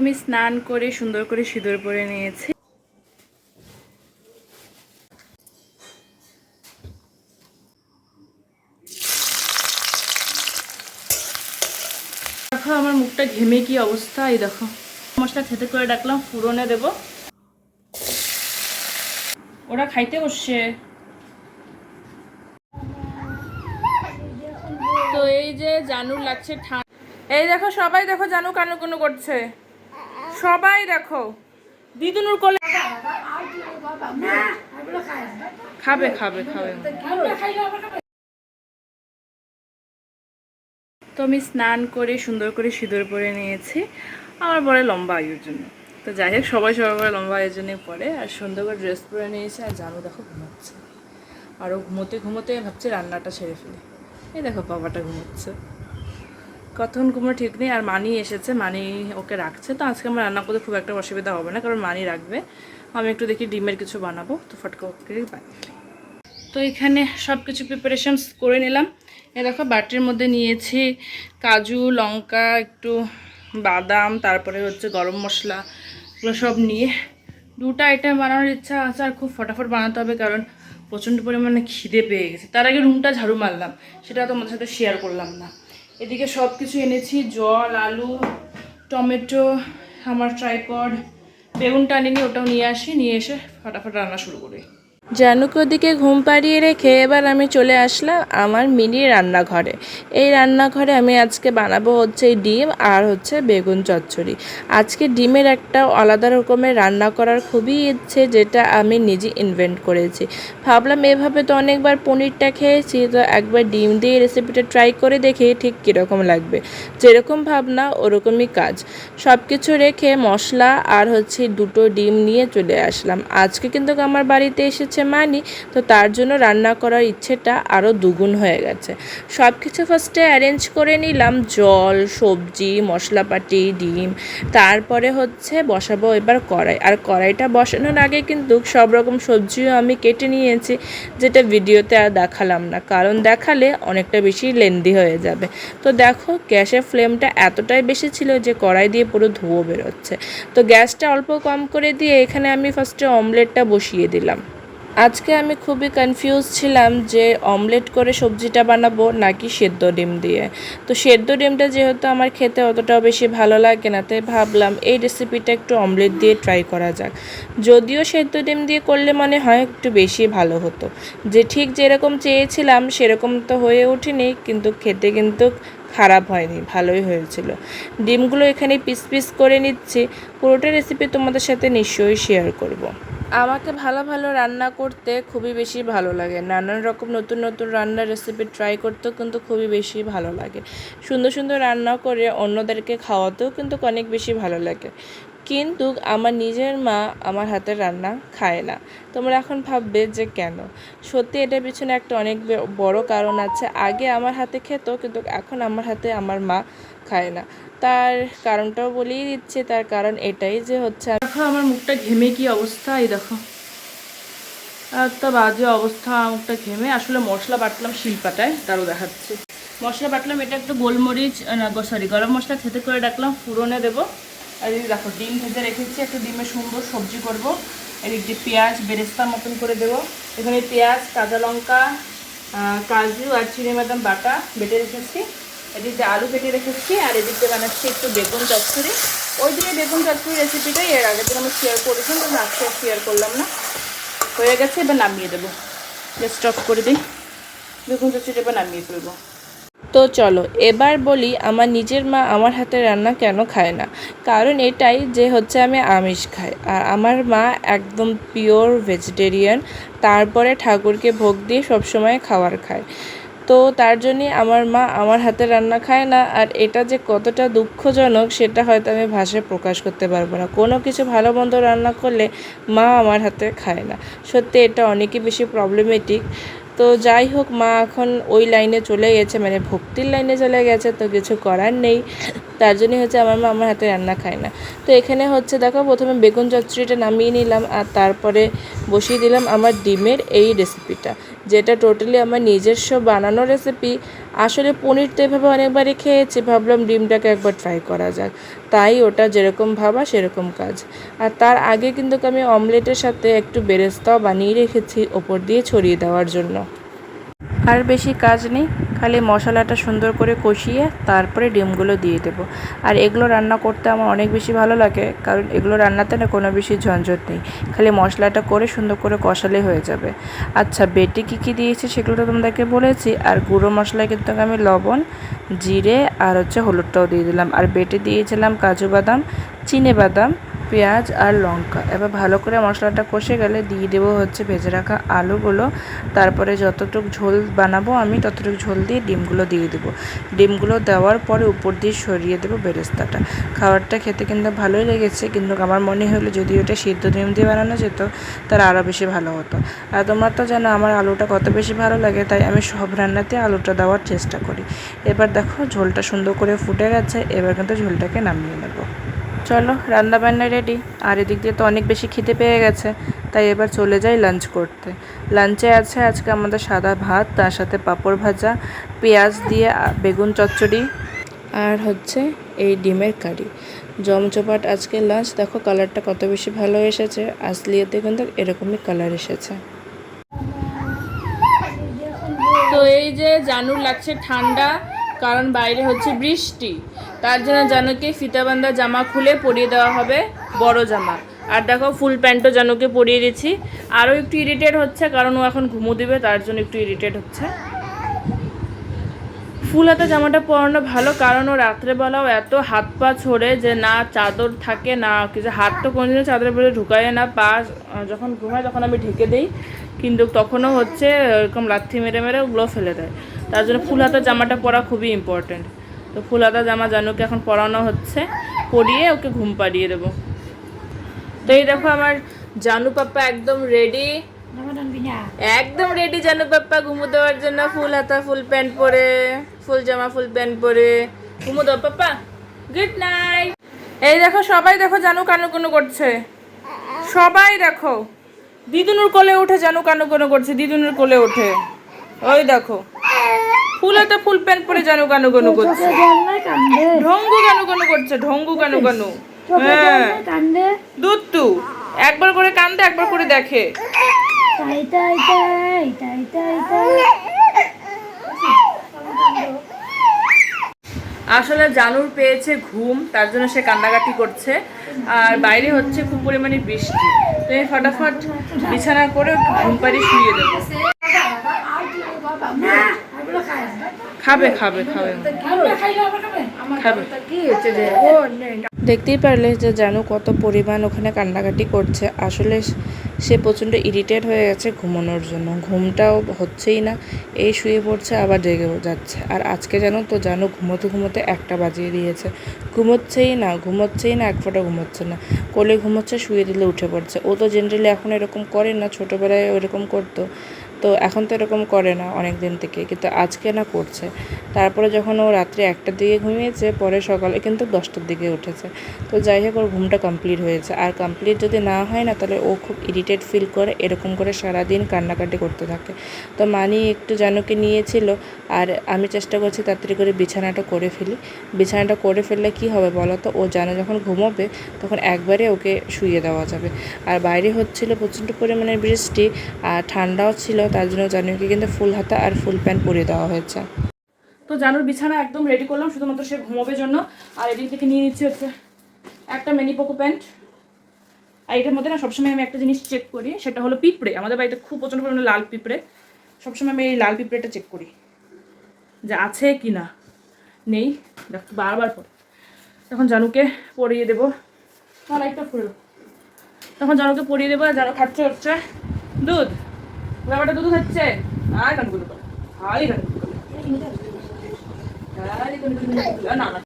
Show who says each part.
Speaker 1: আমি স্নান করে সুন্দর করে সিঁদুর পরে নিয়েছি। দেখো আমার মুখটা ঘেমে কি অবস্থা, এই দেখো। মশলা খেতে করে ডাকলাম, ফুরনে দেব। ওরা খাইতে বসছে। তো এই যে জানুর লাগছে ঠান্ডা এই দেখো সবাই দেখো জানু কানু কোনো করছে। সবাই দেখো। দিদুনুর কোলে খাবে খাবে খাবে। তো আমি স্নান করে সুন্দর করে সিঁদুর পরে নিয়েছি। আমার পরে লম্বা আয়ুর জন্য। তো যাই হোক, সবাই সবার পরে লম্বা আয়ুর জন্য পরে। আর সুন্দর করে ড্রেস পরে নিয়েছি, আর জানো দেখো ঘুমাচ্ছে। আরও ঘুমোতে ঘুমোতে ভাবছি রান্নাটা সেরে ফেলি। এই দেখো, বাবাটা ঘুমোচ্ছে। কতক্ষণ ঘুমো ঠিক নেই, আর মানি এসেছে, মানি ওকে রাখছে। তো আজকে আমার রান্না করতে খুব একটা অসুবিধা হবে না, কারণ মানি রাখবে। আমি একটু দেখি ডিমের কিছু বানাবো, তো ফটকা বানিয়ে তো এখানে সব কিছু প্রিপারেশনস করে নিলাম। এ দেখো, বাটির মধ্যে নিয়েছি কাজু, লঙ্কা, একটু বাদাম, তারপরে হচ্ছে গরম মশলা, এগুলো সব নিয়ে। দুটা আইটেম বানানোর ইচ্ছা আছে, আর খুব ফটাফট বানাতে হবে, কারণ প্রচণ্ড পরিমাণে খিদে পেয়ে গেছে। তার আগে রুমটা ঝাড়ু মারলাম, সেটা তোমাদের সাথে শেয়ার করলাম না। এদিকে সব কিছু এনেছি, জল, আলু, টমেটো, আমার ট্রাইপড বেগুনটা আনিনি ওটাও নিয়ে আসি, নিয়ে এসে ফাটাফাট রান্না শুরু করি।
Speaker 2: জানুকে ওদিকে ঘুম পাড়িয়ে রেখে এবার আমি চলে আসলাম আমার মিনি রান্নাঘরে। এই রান্নাঘরে আমি আজকে বানাবো হচ্ছে ডিম আর হচ্ছে বেগুন চচ্চড়ি। আজকে ডিমের একটা আলাদা রকমের রান্না করার খুবই ইচ্ছে যেটা আমি নিজে ইনভেন্ট করেছি। ভাবলাম এভাবে তো অনেকবার পনিরটা খেয়েছি, তো একবার ডিম দিয়ে রেসিপিটা ট্রাই করে দেখি ঠিক কীরকম লাগবে। যেরকম ভাবনা, ওরকমই কাজ। সব কিছু রেখে মশলা আর হচ্ছে দুটো ডিম নিয়ে চলে আসলাম। আজকে কিন্তু আমার বাড়িতে এসেছে মানি, তো তার জন্য রান্না করার ইচ্ছেটা আরও দুগুণ হয়ে গেছে। সব কিছু ফার্স্টে অ্যারেঞ্জ করে নিলাম, জল, সবজি, মশলাপাতি, ডিম, তারপরে হচ্ছে বসাবো এবার কড়াই। আর কড়াইটা বসানোর আগে কিন্তু সব রকম সবজিও আমি কেটে নিয়েছি, যেটা ভিডিওতে আর দেখালাম না, কারণ দেখালে অনেকটা বেশি লেন্দি হয়ে যাবে। তো দেখো, গ্যাসের ফ্লেমটা এতটাই বেশি ছিল যে কড়াই দিয়ে পুরো ধুয়ো বেরোচ্ছে। তো গ্যাসটা অল্প কম করে দিয়ে এখানে আমি ফার্স্টে অমলেটটা বসিয়ে দিলাম। আজকে আমি খুবই কনফিউজ ছিলাম যে অমলেট করে সবজিটা বানাবো নাকি সেদ্ধ ডিম দিয়ে। তো সেদ্ধ ডিমটা যেহেতু আমার খেতে অতটাও বেশি ভালো লাগে না, তাই ভাবলাম এই রেসিপিটা একটু অমলেট দিয়ে ট্রাই করা যাক। যদিও সেদ্ধ ডিম দিয়ে করলে মনে হয় একটু বেশি ভালো হতো। যে ঠিক যেরকম চেয়েছিলাম সেরকম তো হয়ে ওঠেনি, কিন্তু খেতে কিন্তু খারাপ হয়নি, ভালোই হয়েছিল। ডিমগুলো এখানে পিস পিস করে নিচ্ছি। পুরোটা রেসিপি তোমাদের সাথে নিশ্চয়ই শেয়ার করব। আমাকে ভালো ভালো রান্না করতে খুবই বেশি ভালো লাগে। নানান রকম নতুন নতুন রান্নার রেসিপি ট্রাই করতেও কিন্তু খুবই বেশি ভালো লাগে। সুন্দর সুন্দর রান্না করে অন্যদেরকে খাওয়াতেও কিন্তু অনেক বেশি ভালো লাগে। কিন্তু আমার নিজের মা আমার হাতের রান্না খায় না। তোমরা এখন ভাববে যে কেন? সত্যি এটার পিছনে একটা অনেক বড় কারণ আছে। আগে আমার হাতে খেত কিন্তু এখন আমার হাতে আমার মা খায় না। তার কারণটাও বলেই দিচ্ছে, তার কারণ এটাই যে হচ্ছে
Speaker 1: দেখো আমার মুখটা ঘেমে কি অবস্থা, এই দেখো। একটা বাজে অবস্থা, মুখটা ঘেমে। আসলে মশলা বাটলাম শিল্পাটায়, তারও দেখাচ্ছে। মশলা বাটলাম, এটা একটু গোলমরিচ সরি গরম মশলা খেতে করে ডাকলাম, ফুরনে দেবো। আর এই দেখো, ডিম ভেজে রেখেছি, একটা ডিমের সুন্দর সবজি করব। এদিক দিয়ে পেঁয়াজ বেরেস্তার মতন করে দেবো। এখানে পেঁয়াজ, কাঁচা লঙ্কা কাজু আর চিনি বাদাম বাটা বেটে রেখেছি। এদিক আলু কেটে রেখেছি আর এদিক বানাচ্ছি একটু বেগুন চচ্চড়ি। ওই দিনে বেগুন চচ্চড়ি রেসিপিটাই এর আগের দিন আমি শেয়ার করেছিলাম কিন্তু আজকে শেয়ার করলাম না। হয়ে গেছে, এবার নামিয়ে দেবো। জাস্ট স্টপ করে দিই। বেগুন চচ্চড়ি এবার নামিয়ে ফেলব।
Speaker 2: তো চলো, এবার বলি আমার নিজের মা আমার হাতে রান্না কেন খায় না? কারণ এটাই যে হচ্ছে আমি আমিষ খাই। আর আমার মা একদম পিওর ভেজিটেরিয়ান তারপরে ঠাকুরকে ভোগ দিয়ে সবসময় খাবার খায়। তো তার জন্যই আমার মা আমার হাতে রান্না খায় না, আর এটা যে কতটা দুঃখজনক সেটা হয়তো আমি ভাষায় প্রকাশ করতে পারব না। কোনো কিছু ভালো মন্দ রান্না করলে মা আমার হাতে খায় না। সত্যি এটা অনেকই বেশি প্রবলেমেটিক তো যাই হোক, মা এখন ওই লাইনে চলে গেছে মানে ভক্তির লাইনে চলে গেছে, তো কিছু করার নেই। তার জন্যই হচ্ছে আমার মা আমার হাতে রান্না খায় না। তো এখানে হচ্ছে দেখো প্রথমে বেগুন চচ্চড়িটা নামিয়ে নিলাম আর তারপরে বসিয়ে দিলাম আমার ডিমের এই রেসিপিটা যেটা টোটালি আমার নিজস্ব বানানো রেসিপি আসলে পনির তো এভাবে অনেকবারই খেয়েছি, ভাবলাম ডিমটাকে একবার ট্রাই করা যাক। তাই ওটা যেরকম ভাবা সেরকম কাজ। আর তার আগে কিন্তু আমি অমলেটের সাথে একটু বেরেস্তাও বানিয়ে রেখেছি, ওপর দিয়ে ছড়িয়ে দেওয়ার জন্য। আর বেশি কাজ নেই। খালি মশলাটা সুন্দর করে কষিয়ে তারপরে ডিমগুলো দিয়ে দেবো। আর এগুলো রান্না করতে আমার অনেক বেশি ভালো লাগে, কারণ এগুলো রান্নাতে না কোনো বেশি ঝঞ্ঝট নেই। খালি মশলাটা করে সুন্দর করে কষালে হয়ে যাবে। আচ্ছা বেটে কী কী দিয়েছি সেগুলো তো তোমাদেরকে বলেছি। আর গুঁড়ো মশলায় কিন্তু আমি লবণ, জিরে আর হচ্ছে হলুদটাও দিয়ে দিলাম। আর বেটে দিয়েছিলাম কাজু বাদাম, চিনে বাদাম পেঁয়াজ আর লঙ্কা। এবার ভালো করে মশলাটা কষে গেলে দিয়ে দেবো হচ্ছে ভেজে রাখা আলুগুলো। তারপরে যতটুকু ঝোল বানাবো আমি ততটুকু ঝোল দিয়ে ডিমগুলো দিয়ে দেবো। ডিমগুলো দেওয়ার পরে উপর দিয়ে সরিয়ে দেবো বেরেস্তাটা। খাবারটা খেতে কিন্তু ভালোই লেগেছে, কিন্তু আমার মনে হলো যদি ওটা সিদ্ধ ডিম দিয়ে বানানো যেত তার আরও বেশি ভালো হতো। আর তোমরা তো জানো আমার আলুটা কত বেশি ভালো লাগে, তাই আমি সব রান্নাতে আলুটা দেওয়ার চেষ্টা করি। এবার দেখো ঝোলটা সুন্দর করে ফুটে গেছে, এবার কিন্তু ঝোলটাকে নামিয়ে নেব। চলো, রান্না বান্না রেডি আর এদিক দিয়ে তো অনেক বেশি খিদে পেয়ে গেছে, তাই এবার চলে যাই লাঞ্চ করতে। লাঞ্চে আছে আজকে আমাদের সাদা ভাত, তার সাথে পাঁপড় ভাজা, পেঁয়াজ দিয়ে বেগুন চচ্চড়ি, আর হচ্ছে এই ডিমের কারি। জমজপাট আজকে লাঞ্চ দেখো কালারটা কত বেশি ভালো এসেছে আসলিয়াতে কিন্তু এরকমই কালার এসেছে।
Speaker 1: তো এই যে জানুর লাগছে ঠান্ডা কারণ বাইরে হচ্ছে বৃষ্টি। তার জন্য জানুকে ফিতাবান্ধা জামা খুলে পরিয়ে দেওয়া হবে, বড় জামা। আর দেখো, ফুল প্যান্টও জানুকে পরিয়ে দিচ্ছি। আরও একটু ইরিটেট হচ্ছে, কারণ ও এখন ঘুমো দিবে, তার জন্য একটু ইরিটেট হচ্ছে। ফুল হাতা জামাটা পরানো ভালো, কারণ ও রাত্রেবেলাও এত হাত পা ছড়ে যে না চাদর থাকে, না কিছু হাত তো কোনোদিনও চাদরের ভেতরে ঢুকায় না, পা যখন ঘুমায় তখন আমি ঢেকে দিই। কিন্তু তখনও হচ্ছে, এরকম লাথি মেরে মেরে ওগুলো ফেলে দেয়। তার জন্য ফুল হাতা জামাটা পরা খুবই ইম্পর্টেন্ট তো ফুল হাতা জামা জানুকে এখন পরানো হচ্ছে, পরিয়ে ওকে ঘুম পাড়িয়ে দেবো। তো এই দেখো আমার জানু পাপ্পা একদম রেডি একদম রেডি জানু পাপ্পা ঘুমো দেওয়ার জন্য। ফুল হাতা, ফুল প্যান্ট পরে, ফুল জামা, ফুল প্যান্ট পরে ঘুমো দাও পাপ্পা। গুড নাইট এই দেখো, সবাই দেখো জানু কানু কোনো করছে। সবাই দেখো, দিদুনুর কোলে উঠে জানু কানু কোনো করছে, দিদুনুর কোলে উঠে। ওই দেখো। ফুল হাতা ফুল প্যান্ট পরে জানু কানু কোনো করছে। ঢঙ্গু কানু কোনো করছে ঢঙ্গু কানু কানু হ্যাঁ। দুত্তু একবার করে কান্দে একবার করে দেখে।
Speaker 3: তাই তাই তাই তাই তাই তাই।
Speaker 1: আসলে জানুর পেয়েছে ঘুম তার জন্য সে কান্নাকাটি করছে। আর বাইরে হচ্ছে খুব পরিমাণে বৃষ্টি। তো আমি ফটাফট বিছানা করে ঘুম পাড়িয়ে শুয়ে দেবো। খাবে খাবে খাবে।
Speaker 2: দেখতেই পারলে যে জানু কত পরিমাণ ওখানে কান্নাকাটি করছে। আসলে সে প্রচণ্ড ইরিটেট হয়ে গেছে ঘুমানোর জন্য। ঘুমটাও হচ্ছেই না, এই শুয়ে পড়ছে, আবার জেগে যাচ্ছে। আর আজকে জানো তো, জানো ঘুমোতে ঘুমোতে একটা বাজিয়ে দিয়েছে। ঘুমোচ্ছেই না ঘুমোচ্ছেই না, এক ফোঁটা ঘুমোচ্ছে না। কোলে ঘুমোচ্ছে, শুয়ে দিলে উঠে পড়ছে। ও তো জেনারেলি এখন এরকম করে না, ছোটোবেলায় ওরকম করতো। তো এখন তো এরকম করে না অনেক দিন থেকে, কিন্তু আজকে না করছে। তারপরে যখন ও রাত্রে একটার দিকে ঘুমিয়েছে, পরে সকালে কিন্তু দশটার দিকে উঠেছে। তো যাই হোক, ওর ঘুমটা কমপ্লিট হয়েছে। আর কমপ্লিট যদি না হয় না, তাহলে ও খুব ইরিটেট ফিল করে, এরকম করে সারাদিন কান্নাকাটি করতে থাকে। তো মানি একটু জানুকে নিয়েছিল, আর আমি চেষ্টা করছি তাড়াতাড়ি করে বিছানাটা করে ফেলি। বিছানাটা করে ফেললে কি হবে বলো তো? ও জানো যখন ঘুমোবে, তখন একবারে ওকে শুইয়ে দেওয়া যাবে। আর বাইরে হচ্ছিল প্রচণ্ড পরিমাণে বৃষ্টি, আর ঠান্ডাও ছিল তার জন্য জানুকে কিন্তু ফুল হাতা আর ফুল প্যান্ট পরিয়ে দেওয়া হয়েছে।
Speaker 1: তো জানুর বিছানা একদম রেডি করলাম, শুধুমাত্র সে ঘুমোবে জন্য। আর এদিক থেকে নিয়ে নিচ্ছি হচ্ছে একটা মিনি পোকো প্যান্ট। আর এটার মধ্যে না সবসময় আমি একটা জিনিস চেক করি, সেটা হলো পিঁপড়ে। আমাদের বাড়িতে খুব প্রচণ্ড পরিমাণে লাল পিঁপড়ে। সবসময় আমি এই লাল পিঁপড়েটা চেক করি যে আছে কি না। নেই, দেখ, বারবার পরে। তখন জানুকে পরিয়ে দেবো। লাইটটা ফুল। তখন জানুকে পরিয়ে দেবো আর জানু খাচ্ছে হচ্ছে দুধ। ব্যাপারটা দুধ খাচ্ছে আর গানগুলো করে আয় গানগুলো করে। না না।